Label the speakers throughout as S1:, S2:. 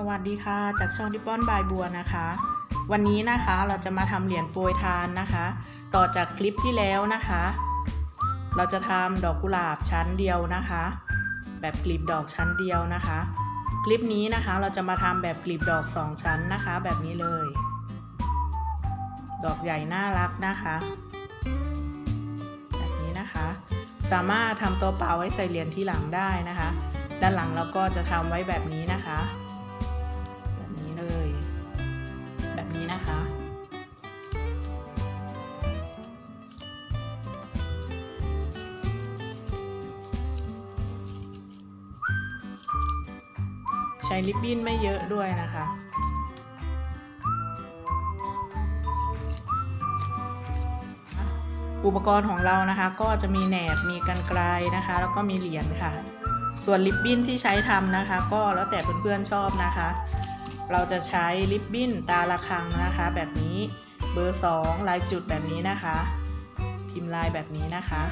S1: สวัสดีค่ะ จากช่องดิปอนบายบัวนะคะ วันนี้นะคะเราจะมาทำเหรียญโปรยทานนะคะ ต่อจากคลิปที่แล้วนะคะ เราจะทำดอกกุหลาบชั้นเดียวนะคะ แบบกลีบดอกชั้นเดียวนะคะ คลิปนี้นะคะเราจะมาทำแบบกลีบดอกสองชั้นนะคะ แบบนี้เลย ดอกใหญ่น่ารักนะคะ แบบนี้นะคะ สามารถทำตัวเปล่าไว้ใส่เหรียญที่หลังได้นะคะด้านหลังเราก็จะทำไว้แบบนี้นะคะ นะคะ ใช้ลิปบิ้นไม่เยอะด้วยนะคะอุปกรณ์ของเรานะคะก็จะมีแหนบมีกันไกลนะคะ แล้วก็มีเหรียญค่ะ ส่วนลิปบิ้นที่ใช้ทำนะคะ ก็แล้วแต่เพื่อนๆชอบนะคะ เราจะใช้ลิปบิ้นตาละคังนะคะ แบบนี้เบอร์ 2 ลายจุดแบบนี้นะคะ พิมพ์ลายแบบนี้นะคะ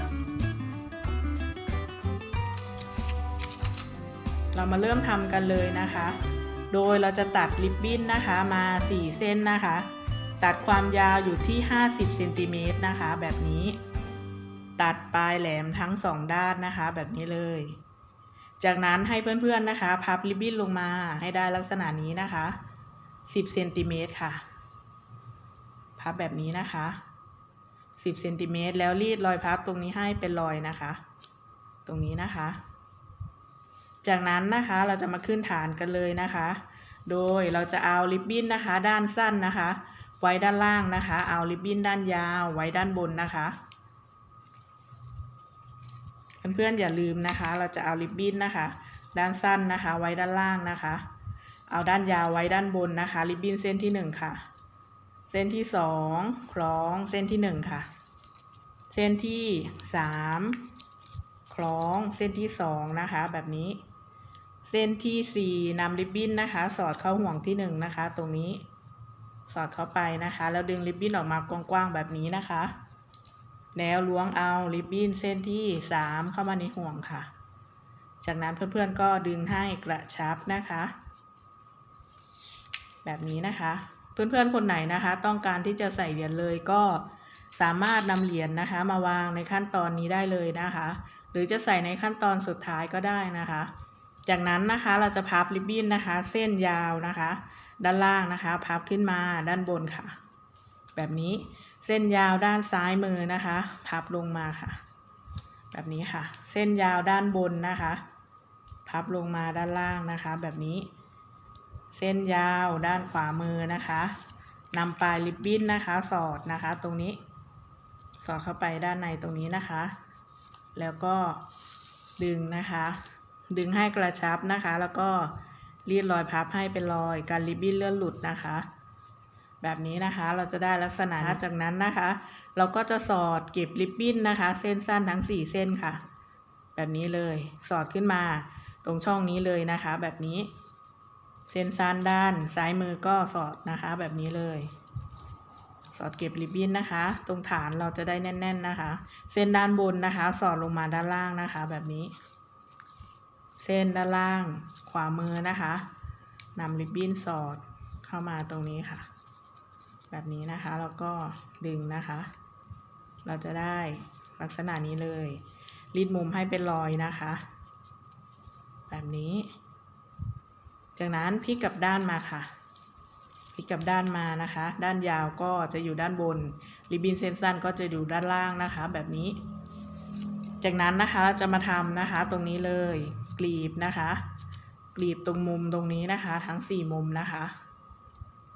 S1: เรามาเริ่มทำกันเลยนะคะ โดยเราจะตัดลิปบิ้นนะคะมา 4 เส้นนะคะ ตัดความยาวอยู่ที่ 50เซนติเมตรนะคะ แบบนี้ ตัดปลายแหลมทั้งสองด้านนะคะ แบบนี้เลย จากนั้นให้เพื่อนๆนะคะ พับริบบิ้นลงมาให้ได้ลักษณะนี้นะคะ 10เซนติเมตรค่ะ พับแบบนี้นะคะ 10เซนติเมตรแล้วรีดรอยพับตรงนี้ให้เป็นรอยนะคะ ตรงนี้นะคะ จากนั้นนะคะเราจะมาขึ้นฐานกันเลยนะคะ โดยเราจะเอาริบบิ้นนะคะ ด้านสั้นนะคะ ไว้ด้านล่างนะคะ เอาริบบิ้นด้านยาวไว้ด้านบนนะคะ เพื่อนๆอย่าลืมนะคะ เราจะเอาริบบิ้นนะคะ ด้านสั้นนะคะ ไว้ด้านล่างนะคะ เอาด้านยาวไว้ด้านบนนะคะ ริบบิ้นเส้นที่หนึ่งค่ะ เส้นที่สองคล้องเส้นที่หนึ่งค่ะ เส้นที่สามคล้องเส้นที่สองนะคะ แบบนี้ เส้นที่สี่นำริบบิ้นนะคะ สอดเข้าห่วงที่หนึ่งนะคะ ตรงนี้สอดเข้าไปนะคะ แล้วดึงริบบิ้นออกมากว้างๆแบบนี้นะคะ แล้วล้วงเอาริบบิ้นเส้นที่สามเข้ามาในห่วงค่ะ จากนั้นเพื่อนๆก็ดึงให้กระชับนะคะ แบบนี้นะคะ เพื่อนๆคนไหนนะคะ ต้องการที่จะใส่เหรียญเลยก็สามารถนำเหรียญนะคะ มาวางในขั้นตอนนี้ได้เลยนะคะ หรือจะใส่ในขั้นตอนสุดท้ายก็ได้นะคะ จากนั้นนะคะเราจะพับริบบิ้นนะคะ เส้นยาวนะคะ ด้านล่างนะคะ พับขึ้นมาด้านบนค่ะ แบบนี้ เส้นยาวด้านซ้ายมือนะคะ พับลงมาค่ะ แบบนี้ค่ะ เส้นยาวด้านบนนะคะ พับลงมาด้านล่างนะคะ แบบนี้ เส้นยาวด้านขวามือนะคะนำปลายริบบิ้นนะคะ สอดนะคะ ตรงนี้ สอดเข้าไปด้านในตรงนี้นะคะ แล้วก็ดึงนะคะ ดึงให้กระชับนะคะ แล้วก็รีดรอยพับให้เป็นรอยการริบบิ้นเลื่อนหลุดนะคะ แบบนี้นะคะเราจะได้ลักษณะจากนั้นนะคะ เราก็จะสอดเก็บริบบิ้นนะคะ เส้นสั้นทั้ง 4 เส้นค่ะ แบบนี้เลยสอดขึ้นมาตรงช่องนี้เลยนะคะ แบบนี้ เส้นสั้นด้านซ้ายมือก็สอดนะคะ แบบนี้เลย สอดเก็บริบบิ้นนะคะ ตรงฐานเราจะได้แน่น ๆนะคะ เส้นด้านบนนะคะ สอดลงมาด้านล่างนะคะ แบบนี้ เส้นด้านล่างขวามือนะคะนำริบบิ้นสอดเข้ามาตรงนี้ค่ะ แบบนี้นะคะ แล้วก็ดึงนะคะ เราจะได้ลักษณะนี้เลย รีดมุมให้เป็นรอยนะคะ แบบนี้ จากนั้นพลิกกลับด้านมาค่ะพลิกกลับด้านมานะคะ ด้านยาวก็จะอยู่ด้านบน ริบบิ้นเส้นสั้นก็จะอยู่ด้านล่างนะคะ แบบนี้ จากนั้นนะคะเราจะมาทำนะคะ ตรงนี้เลยกลีบนะคะกลีบตรงมุมตรงนี้นะคะ ทั้งสี่มุมนะคะ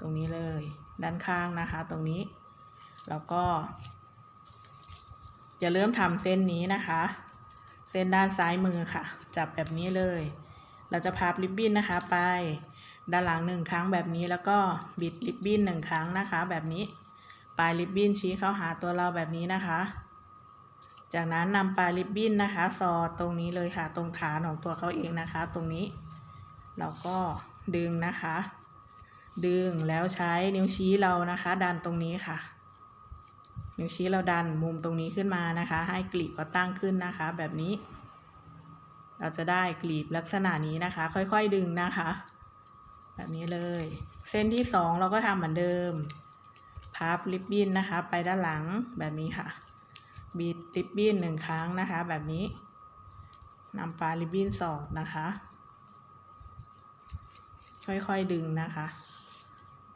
S1: ตรงนี้เลย ด้านข้างนะคะตรงนี้ แล้วก็ จะเริ่มทำเส้นนี้นะคะ เส้นด้านซ้ายมือค่ะ จับแบบนี้เลย เราจะพับริบบิ้นนะคะไป ด้านหลังหนึ่งครั้งแบบนี้แล้วก็บิดริบบิ้นหนึ่งครั้งนะคะ แบบนี้ ปลายริบบิ้นชี้เข้าหาตัวเราแบบนี้นะคะ จากนั้นนำปลายริบบิ้นนะคะ สอดตรงนี้เลยค่ะ ตรงฐานของตัวเขาเองนะคะ ตรงนี้เราก็ดึงนะคะ ดึงแล้วใช้นิ้วชี้เรานะคะ ดันตรงนี้ค่ะ นิ้วชี้เราดันมุมตรงนี้ขึ้นมานะคะ ให้กลีบก็ตั้งขึ้นนะคะ แบบนี้ เราจะได้กลีบลักษณะนี้นะคะ ค่อยๆดึงนะคะ แบบนี้เลย เส้นที่สองเราก็ทำเหมือนเดิมพับริบบิ้นนะคะ ไปด้านหลังแบบนี้ค่ะ บีดริบบิ้นหนึ่งครั้งนะคะ แบบนี้นำปลายริบบิ้นสอดนะคะ ค่อยๆดึงนะคะ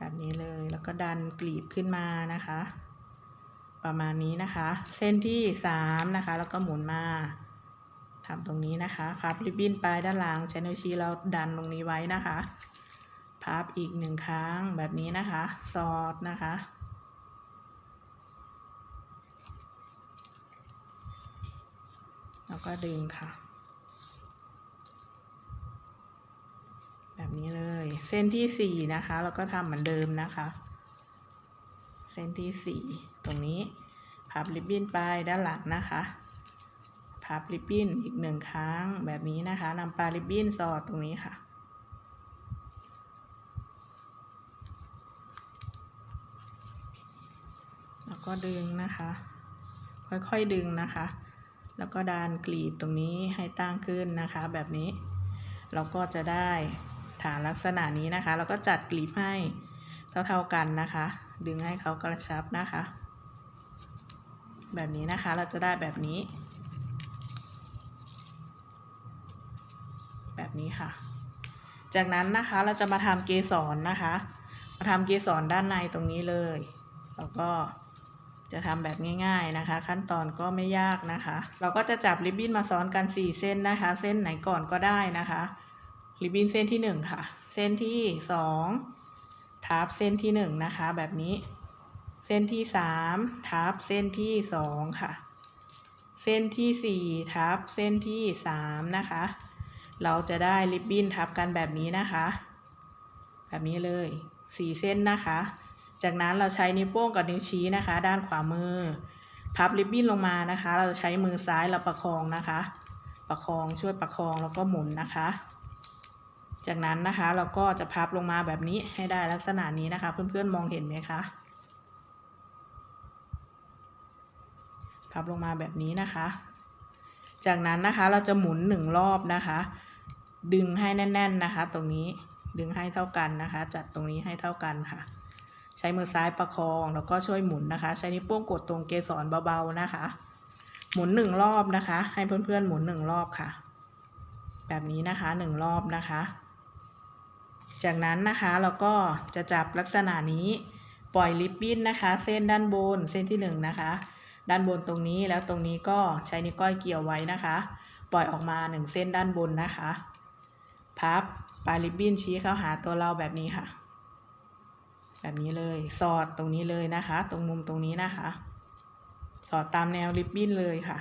S1: แบบนี้เลย แล้วก็ดันกลีบขึ้นมานะคะ ประมาณนี้นะคะ เส้นที่สามนะคะ แล้วก็หมุนมาทำตรงนี้นะคะ พับริบบิ้นไปด้านหลังใช้นิ้วชี้เราดันตรงนี้ไว้นะคะ พับอีกหนึ่งครั้งแบบนี้นะคะ สอดนะคะ แล้วก็ดึงค่ะ แบบ นี้เลย เส้นที่สี่นะคะเราก็ทำเหมือนเดิมนะคะ เส้นที่สี่ตรงนี้พับริบบิ้นไปด้านหลังนะคะพับริบบิ้นอีกหนึ่งครั้งแบบนี้นะคะนำปลาริบบิ้นสอดตรงนี้ค่ะแล้วก็ดึงนะคะ ค่อยๆดึงนะคะ แล้วก็ดานกลีบตรงนี้ให้ตั้งขึ้นนะคะ แบบนี้เราก็จะได้ ฐานลักษณะนี้นะคะเราก็จัดกลีบให้เท่าๆกันนะคะ ดึงให้เขากระชับนะคะ แบบนี้นะคะเราจะได้แบบนี้ แบบนี้ค่ะ จากนั้นนะคะเราจะมาทำเกสรนะคะ มาทำเกสรด้านในตรงนี้เลย แล้วก็จะทำแบบง่ายๆนะคะ ขั้นตอนก็ไม่ยากนะคะ เราก็จะจับริบบิ้นมาซ้อนกัน 4 เส้นนะคะ เส้นไหนก่อนก็ได้นะคะ ริบบิ้นเส้นที่ 1 ค่ะ เส้นที่ 2 ทับเส้นที่ 1 นะคะ แบบนี้ เส้นที่ 3 ทับเส้นที่ 2 ค่ะ เส้นที่ 4 ทับเส้นที่ 3 นะคะ เราจะได้ริบบิ้นทับกันแบบนี้นะคะ แบบนี้เลย 4 เส้นนะคะ จากนั้นเราใช้นิ้วโป้งกับนิ้วชี้นะคะ ด้านขวามือ พับริบบิ้นลงมานะคะ เราจะใช้มือซ้ายเราประคองนะคะ ประคองช่วยประคองแล้วก็หมุนนะคะ จากนั้นนะคะเราก็จะพับลงมาแบบนี้ให้ได้ลักษณะนี้นะคะ เพื่อนๆมองเห็นไหมคะพับลงมาแบบนี้นะคะ จากนั้นนะคะเราจะหมุนหนึ่งรอบนะคะ ดึงให้แน่น ๆนะคะ ตรงนี้ดึงให้เท่ากันนะคะ จัดตรงนี้ให้เท่ากันค่ะ ใช้มือซ้ายประคองแล้วก็ช่วยหมุนนะคะ ใช้นิ้วโป้งกดตรงเกสรเบาๆนะคะ หมุนหนึ่งรอบนะคะ ให้เพื่อนๆหมุนหนึ่งรอบค่ะ แบบนี้นะคะหนึ่งรอบนะคะ จากนั้นนะคะเราก็จะจับลักษณะนี้ปล่อยริบบิ้นนะคะ เส้นด้านบนเส้นที่หนึ่งนะคะ ด้านบนตรงนี้แล้วตรงนี้ก็ใช้นิ้วก้อยเกี่ยวไว้นะคะ ปล่อยออกมาหนึ่งเส้นด้านบนนะคะ พับปลายริบบิ้นชี้เข้าหาตัวเราแบบนี้ค่ะ แบบนี้เลยสอดตรงนี้เลยนะคะ ตรงมุมตรงนี้นะคะ สอดตามแนวริบบิ้นเลยค่ะ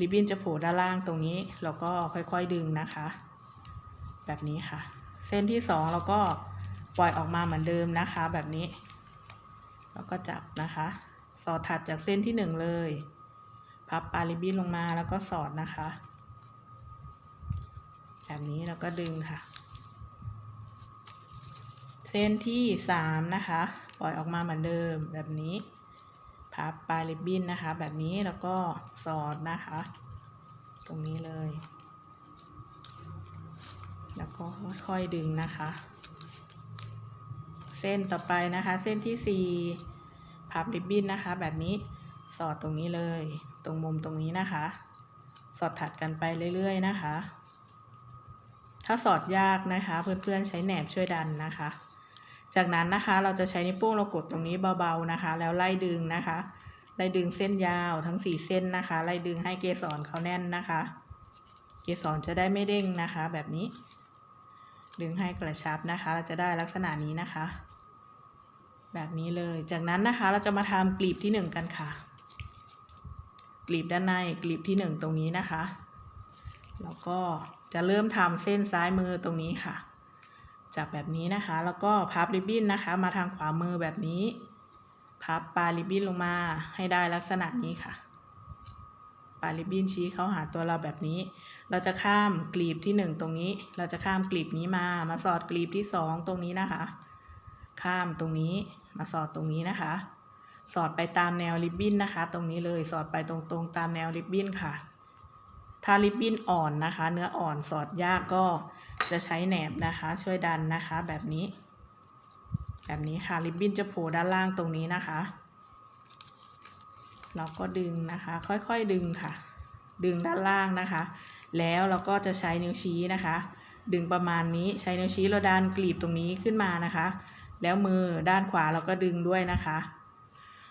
S1: ริบบิ้นจะโผล่ด้านล่างตรงนี้ เราก็ค่อยๆดึงนะคะ แบบนี้ค่ะ เส้นที่สองเราก็ปล่อยออกมาเหมือนเดิมนะคะ แบบนี้ แล้วก็จับนะคะ สอดถัดจากเส้นที่หนึ่งเลย พับปลาริบบิ้นลงมาแล้วก็สอดนะคะ แบบนี้แล้วก็ดึงค่ะ เส้นที่สามนะคะ ปล่อยออกมาเหมือนเดิมแบบนี้พับปลายริบบิ้นนะคะ แบบนี้แล้วก็สอดนะคะ ตรงนี้เลย แล้วก็ค่อยๆดึงนะคะ เส้นต่อไปนะคะ เส้นที่สี่พับริบบิ้นนะคะ แบบนี้สอดตรงนี้เลย ตรงมุมตรงนี้นะคะ สอดถัดกันไปเรื่อยๆนะคะ ถ้าสอดยากนะคะ เพื่อนๆใช้แหนบช่วยดันนะคะ จากนั้นนะคะเราจะใช้นิ้วโป้งเรากดตรงนี้เบาๆนะคะ แล้วไล่ดึงนะคะ ไล่ดึงเส้นยาวทั้งสี่เส้นนะคะ ไล่ดึงให้เกสรเขาแน่นนะคะ เกสรจะได้ไม่เด้งนะคะ แบบนี้ ดึงให้กระชับนะคะ เราจะได้ลักษณะนี้นะคะ แบบนี้เลย จากนั้นนะคะเราจะมาทำกลีบที่หนึ่งกันค่ะ กลีบด้านในกลีบที่หนึ่งตรงนี้นะคะ แล้วก็จะเริ่มทำเส้นซ้ายมือตรงนี้ค่ะจับแบบนี้นะคะ แล้วก็พับริบบิ้นนะคะ มาทางขวามือแบบนี้ พับปลายริบบิ้นลงมาให้ได้ลักษณะนี้ค่ะ ลายริบบิ้นชี้เข้าหาตัวเราแบบนี้ เราจะข้ามกลีบที่หนึ่งตรงนี้ เราจะข้ามกลีบนี้มา มาสอดกลีบที่สองตรงนี้นะคะ ข้ามตรงนี้ มาสอดตรงนี้นะคะ สอดไปตามแนวริบบิ้นนะคะ ตรงนี้เลย สอดไปตรงๆตามแนวริบบิ้นค่ะ ถ้าริบบิ้นอ่อนนะคะ เนื้ออ่อนสอดยากก็จะใช้แหนบนะคะ ช่วยดันนะคะ แบบนี้ แบบนี้ค่ะ ริบบิ้นจะโผล่ด้านล่างตรงนี้นะคะ เราก็ดึงนะคะ ค่อยๆดึงค่ะ ดึงด้านล่างนะคะ แล้วเราก็จะใช้นิ้วชี้นะคะ ดึงประมาณนี้ใช้นิ้วชี้เราดันกลีบตรงนี้ขึ้นมานะคะ แล้วมือด้านขวาเราก็ดึงด้วยนะคะ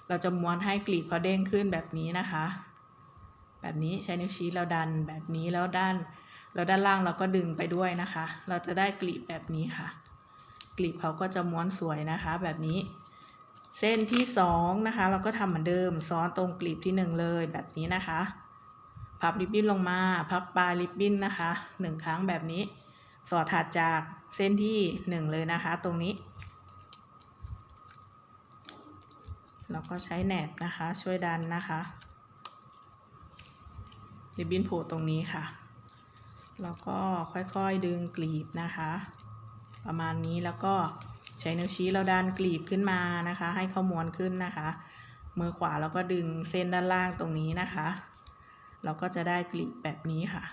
S1: เราจะม้วนให้กลีบเขาเด้งขึ้นแบบนี้นะคะ แบบนี้ใช้นิ้วชี้เราดันแบบนี้แล้วด้านแล้วด้านล่างเราก็ดึงไปด้วยนะคะ เราจะได้กลีบแบบนี้ค่ะ กลีบเขาก็จะม้วนสวยนะคะแบบนี้ เส้นที่สองนะคะ เราก็ทำเหมือนเดิมซ้อนตรงกลีบที่หนึ่งเลยแบบนี้นะคะพับริบบิ้นลงมาพับปลายริบบิ้นนะคะหนึ่งครั้งแบบนี้ สอดถัดจากเส้นที่หนึ่งเลยนะคะ ตรงนี้เราก็ใช้แหนบนะคะ ช่วยดันนะคะริบบิ้นโผล่ตรงนี้ค่ะ แล้วก็ค่อยๆดึงกลีบนะคะ ประมาณนี้แล้วก็ ใช้นิ้วชี้เราดันกลีบขึ้นมานะคะ ให้เขาม้วนขึ้นนะคะ มือขวาเราก็ดึงเส้นด้านล่างตรงนี้นะคะ เราก็จะได้กลีบแบบนี้ค่ะ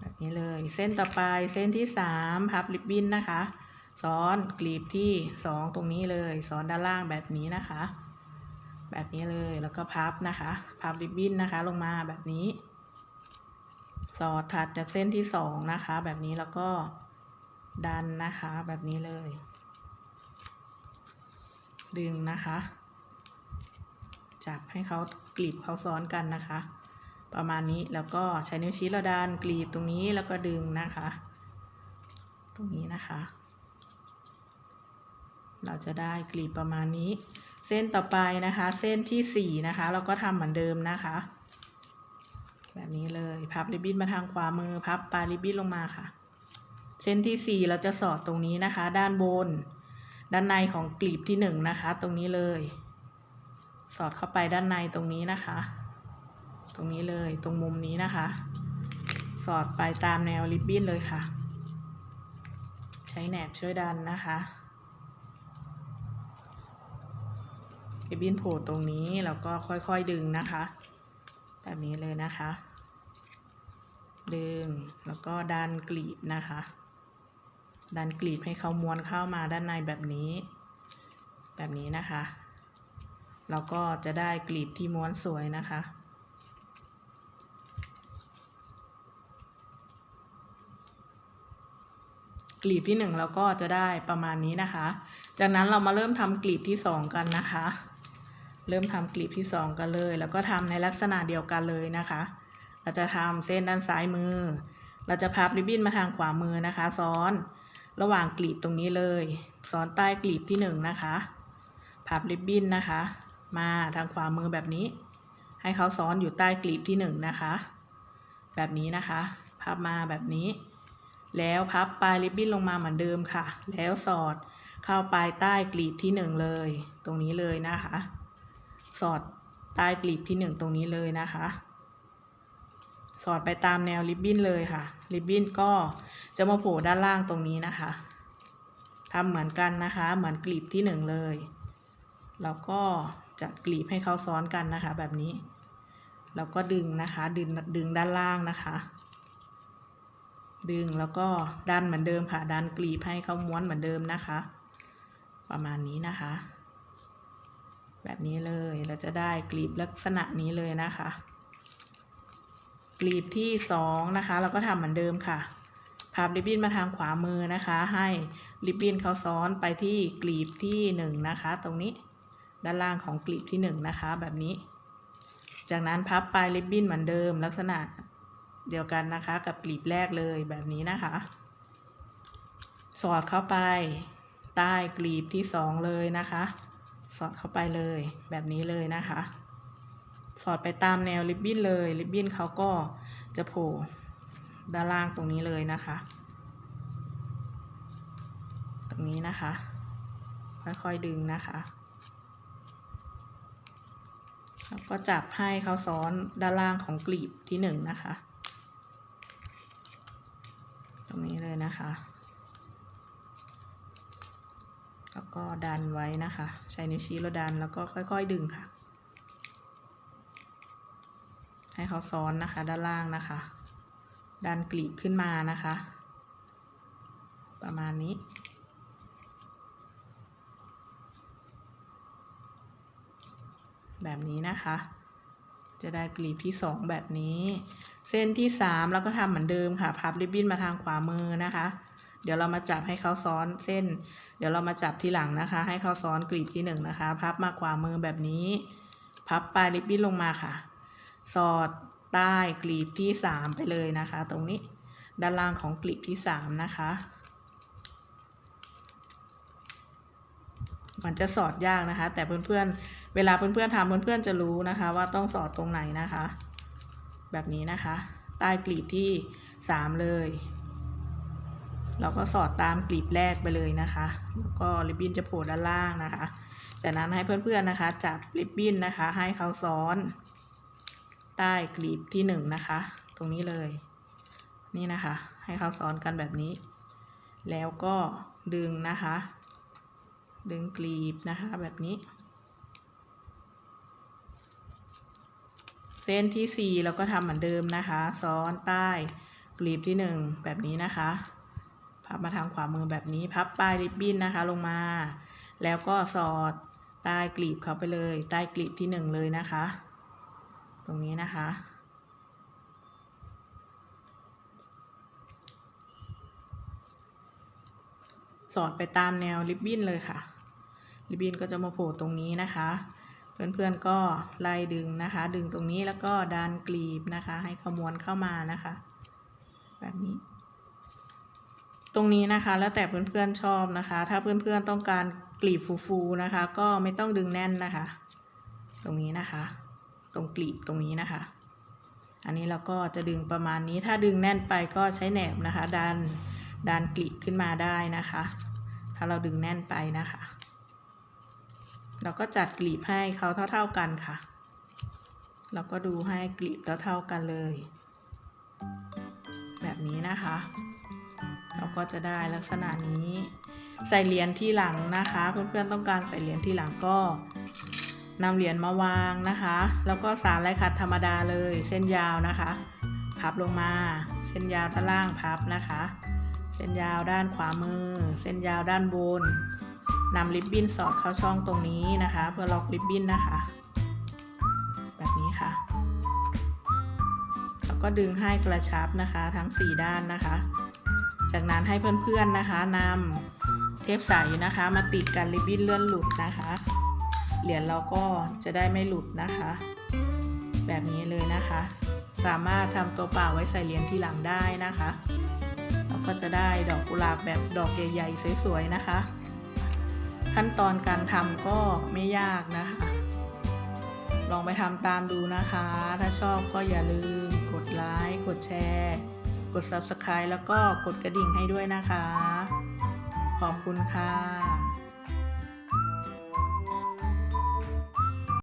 S1: แบบนี้เลยเส้นต่อไปเส้นที่สามพับริบบิ้นนะคะซ้อนกลีบที่สองตรงนี้เลยซ้อนด้านล่างแบบนี้นะคะ แบบนี้เลยแล้วก็พับนะคะ พับริบบิ้นนะคะลงมาแบบนี้ สอดถัดจากเส้นที่สองนะคะ แบบนี้แล้วก็ ดันนะคะแบบนี้เลย ดึงนะคะ จับให้เขากลีบเขาซ้อนกันนะคะ ประมาณนี้แล้วก็ใช้นิ้วชี้เราดันกลีบตรงนี้แล้วก็ดึงนะคะ ตรงนี้นะคะ เราจะได้กลีบประมาณนี้ เส้นต่อไปนะคะ เส้นที่สี่นะคะ เราก็ทำเหมือนเดิมนะคะแบบนี้เลย พับริบบิ้นมาทางขวามือ พับปลายริบบิ้นลงมาค่ะ ส้นที่สี่เราจะสอดตรงนี้นะคะ ด้านบน ด้านในของกลีบที่หนึ่งนะคะ ตรงนี้เลย สอดเข้าไปด้านในตรงนี้นะคะ ตรงนี้เลยตรงมุมนี้นะคะ สอดไปตามแนวริบบิ้นเลยค่ะ ใช้แหนบช่วยดันนะคะริบบิ้นโผล่ตรงนี้แล้วก็ค่อยๆดึงนะคะ แบบนี้เลยนะคะ ดึงแล้วก็ดันกลีบนะคะ ดันกลีบให้เขาม้วนเข้ามาด้านในแบบนี้ แบบนี้นะคะเราก็จะได้กลีบที่ม้วนสวยนะคะ กลีบที่หนึ่งเราก็จะได้ประมาณนี้นะคะ จากนั้นเรามาเริ่มทำกลีบที่สองกันนะคะ เริ่มทำกลีบที่สองกันเลย แล้วก็ทำในลักษณะเดียวกันเลยนะคะ เราจะทำเส้นด้านซ้ายมือ เราจะพับริบบิ้นมาทางขวามือนะคะ ซ้อน ระหว่างกลีบตรงนี้เลยซ้อนใต้กลีบที่หนึ่งนะคะพับริบบิ้นนะคะ มาทางขวามือแบบนี้ ให้เขาซ้อนอยู่ใต้กลีบที่หนึ่งนะคะ แบบนี้นะคะพับมาแบบนี้ แล้วพับปลายริบบิ้นลงมาเหมือนเดิมค่ะ แล้วสอดเข้าไปใต้กลีบที่หนึ่งเลย ตรงนี้เลยนะคะ สอดใต้กลีบที่หนึ่งตรงนี้เลยนะคะ สอดไปตามแนวริบบิ้นเลยค่ะริบบิ้นก็ จะมาโผล่ด้านล่างตรงนี้นะคะทำเหมือนกันนะคะ เหมือนกลีบที่หนึ่งเลย แล้วก็จัดกลีบให้เขาซ้อนกันนะคะ แบบนี้ แล้วก็ดึงนะคะ ดึงดึงด้านล่างนะคะ ดึงแล้วก็ดันเหมือนเดิมค่ะ ดันกลีบให้เขาม้วนเหมือนเดิมนะคะ ประมาณนี้นะคะ แบบนี้เลย เราจะได้กลีบลักษณะนี้เลยนะคะ กลีบที่สองนะคะ เราก็ทำเหมือนเดิมค่ะ พับริบบิ้นมาทางขวามือนะคะ ให้ริบบิ้นเขาซ้อนไปที่กลีบที่หนึ่งนะคะ ตรงนี้ด้านล่างของกลีบที่หนึ่งนะคะ แบบนี้ จากนั้นพับปลายริบบิ้นเหมือนเดิมลักษณะเดียวกันนะคะ กับกลีบแรกเลยแบบนี้นะคะ สอดเข้าไปใต้กลีบที่สองเลยนะคะ สอดเข้าไปเลยแบบนี้เลยนะคะ สอดไปตามแนวริบบิ้นเลยริบบิ้นเขาก็จะโผล่ ด้านล่างตรงนี้เลยนะคะ ตรงนี้นะคะ ค่อยๆดึงนะคะแล้วก็จับให้เขาซ้อนด้านล่างของกลีบที่หนึ่งนะคะ ตรงนี้เลยนะคะ แล้วก็ดันไว้นะคะ ใช้นิ้วชี้แล้วดันแล้วก็ค่อย ๆ ดึงค่ะ ให้เขาซ้อนนะคะด้านล่างนะคะ ดันกลีบขึ้นมานะคะ ประมาณนี้ แบบนี้นะคะ จะได้กลีบที่สองแบบนี้ เส้นที่สามเราก็ทำเหมือนเดิมค่ะ พับริบบิ้นมาทางขวามือนะคะ เดี๋ยวเรามาจับให้เขาซ้อนเส้น เดี๋ยวเรามาจับที่หลังนะคะ ให้เขาซ้อนกลีบที่หนึ่งนะคะ พับมาขวามือแบบนี้ พับปลายริบบิ้นลงมาค่ะ สอด ใต้กลีบที่สามไปเลยนะคะ ตรงนี้ด้านล่างของกลีบที่สามนะคะ มันจะสอดยากนะคะ แต่เพื่อนๆ เวลาเพื่อนๆทำเพื่อนๆจะรู้นะคะ ว่าต้องสอดตรงไหนนะคะ แบบนี้นะคะ ใต้กลีบที่สามเลย เราก็สอดตามกลีบแรกไปเลยนะคะ แล้วก็ริบบิ้นจะโผล่ด้านล่างนะคะ จากนั้นให้เพื่อนๆนะคะจับริบบิ้นนะคะ ให้เขาซ้อน ใต้กลีบที่หนึ่งนะคะ ตรงนี้เลย นี่นะคะ ให้เขาซ้อนกันแบบนี้ แล้วก็ดึงนะคะ ดึงกลีบนะคะแบบนี้ เส้นที่สี่เราก็ทำเหมือนเดิมนะคะ ซ้อนใต้กลีบที่หนึ่งแบบนี้นะคะพับมาทางขวามือแบบนี้พับปลายริบบิ้นนะคะลงมา แล้วก็สอดใต้กลีบเขาไปเลย ใต้กลีบที่หนึ่งเลยนะคะ ตรงนี้นะคะ สอดไปตามแนวริบบิ้นเลยค่ะ ริบบิ้นก็จะมาโผล่ตรงนี้นะคะ เพื่อนๆก็ไล่ดึงนะคะ ดึงตรงนี้แล้วก็ดันกลีบนะคะ ให้ขมวนเข้ามานะคะ แบบนี้ตรงนี้นะคะแล้วแต่เพื่อนๆชอบนะคะ ถ้าเพื่อนๆต้องการกลีบฟูๆนะคะ ก็ไม่ต้องดึงแน่นนะคะ ตรงนี้นะคะ ตรงกลีบตรงนี้นะคะ อันนี้เราก็จะดึงประมาณนี้ถ้าดึงแน่นไปก็ใช้แหนบนะคะดันดันกลีบขึ้นมาได้นะคะ ถ้าเราดึงแน่นไปนะคะ เราก็จัดกลีบให้เขาเท่า ๆกันค่ะ เราก็ดูให้กลีบเท่าๆกันเลย แบบนี้นะคะ เราก็จะได้ลักษณะนี้ใส่เหรียญที่หลังนะคะ เพื่อนๆต้องการใส่เหรียญที่หลังก็ นำเหรียญมาวางนะคะ แล้วก็สารลายขัดธรรมดาเลย เส้นยาวนะคะ พับลงมา เส้นยาวด้านล่างพับนะคะ เส้นยาวด้านขวามือ เส้นยาวด้านบนนำริบบิ้นสอดเข้าช่องตรงนี้นะคะ เพื่อล็อกริบบิ้นนะคะ แบบนี้ค่ะ แล้วก็ดึงให้กระชับนะคะทั้ง 4 ด้านนะคะ จากนั้นให้เพื่อนๆนะคะนำเทปใสนะคะ มาติดกันริบบิ้นเลื่อนหลุดนะคะ เหรียญเราก็จะได้ไม่หลุดนะคะ แบบนี้เลยนะคะ สามารถทำตัวเปล่าไว้ใส่เหรียญที่หลังได้นะคะ เราก็จะได้ดอกกุหลาบแบบดอกใหญ่ๆสวยๆนะคะ ขั้นตอนการทำก็ไม่ยากนะคะ ลองไปทำตามดูนะคะ ถ้าชอบก็อย่าลืม กดไลค์กดแชร์ กด Subscribe แล้วก็กดกระดิ่งให้ด้วยนะคะ ขอบคุณค่ะ